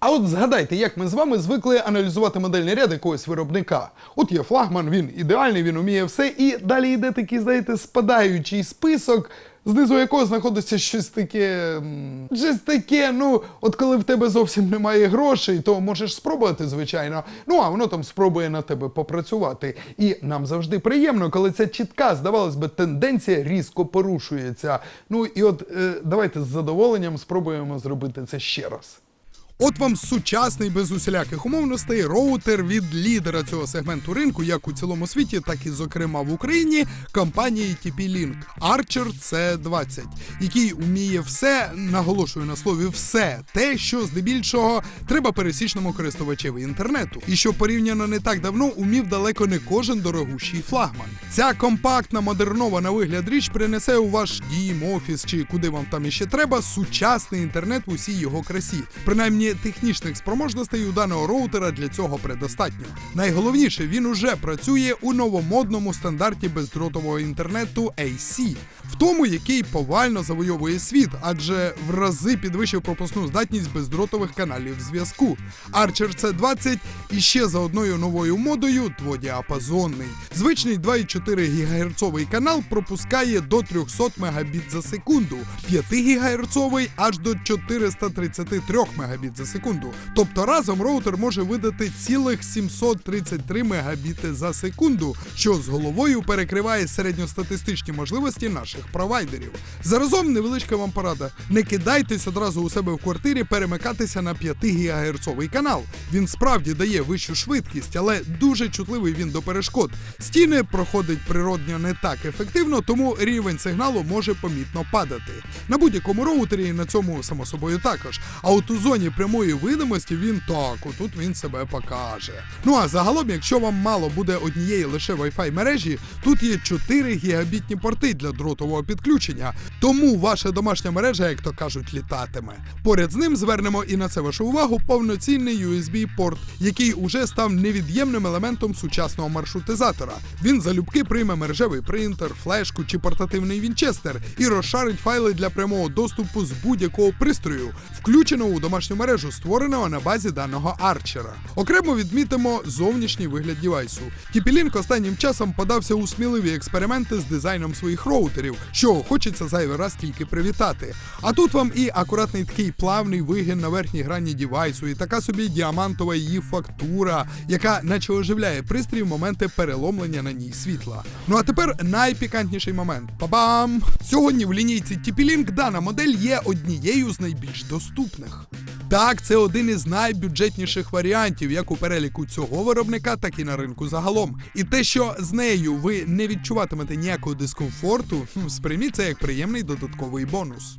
А от згадайте, як ми з вами звикли аналізувати модельний ряд якогось виробника. От є флагман, він ідеальний, він уміє все, і далі йде такий, знаєте, спадаючий список. Знизу якого знаходиться щось таке. Щось таке, ну, от коли в тебе зовсім немає грошей, то можеш спробувати, звичайно. Ну, а воно там спробує на тебе попрацювати. І нам завжди приємно, коли ця чітка, здавалось би, тенденція різко порушується. Ну і от е, давайте з задоволенням спробуємо зробити це ще раз. От вам сучасний без усіляких умовностей роутер від лідера цього сегменту ринку, як у цілому світі, так і зокрема в Україні, компанії TP-Link Archer C20, який уміє все, наголошую на слові все, те, що здебільшого треба пересічному користувачеві інтернету, і що порівняно не так давно умів далеко не кожен дорогущий флагман. Ця компактна модернована вигляд річ принесе у ваш дім, офіс чи куди вам там іще треба сучасний інтернет в усій його красі. Принаймні технічних спроможностей у даного роутера для цього предостатньо. Найголовніше, він уже працює у новомодному стандарті бездротового інтернету AC, в тому, який повально завойовує світ, адже в рази підвищив пропускну здатність бездротових каналів зв'язку. Archer C20 іще за одною новою модою дводіапазонний. Звичний 2,4 ГГц канал пропускає до 300 Мбіт за секунду, 5 ГГц аж до 433 Мбіт за секунду. Тобто разом роутер може видати цілих 733 Мбіти за секунду, що з головою перекриває середньостатистичні можливості наших провайдерів. Заразом невеличка вам порада. Не кидайтесь одразу у себе в квартирі перемикатися на 5 ГГц канал. Він справді дає вищу швидкість, але дуже чутливий він до перешкод. Стіни проходить природньо не так ефективно, тому рівень сигналу може помітно падати. На будь-якому роутері і на цьому само собою також. А от у зоні прямої видимості він так, отут він себе покаже. Ну а загалом, якщо вам мало буде однієї лише Wi-Fi мережі, тут є 4 гігабітні порти для дротового підключення. Тому ваша домашня мережа, як то кажуть, літатиме. Поряд з ним звернемо і на це вашу увагу повноцінний USB-порт, який уже став невід'ємним елементом сучасного маршрутизатора. Він залюбки прийме мережевий принтер, флешку чи портативний вінчестер і розшарить файли для прямого доступу з будь-якого пристрою, включеного у домашню мережу, створеного на базі даного арчера. Окремо відмітимо зовнішній вигляд дівайсу. TP-Link останнім часом подався у сміливі експерименти з дизайном своїх роутерів, що хочеться зайвий раз тільки привітати. А тут вам і акуратний такий плавний вигін на верхній грані дівайсу, і така собі діамантова її фактура, яка наче оживляє пристрій в моменти переломлення на ній світла. Ну а тепер найпікантніший момент. Па-бам! Сьогодні в лінійці TP-Link дана модель є однією з найбільш доступних. Так, це один із найбюджетніших варіантів, як у переліку цього виробника, так і на ринку загалом. І те, що з нею ви не відчуватимете ніякого дискомфорту, сприйміть це як приємний додатковий бонус.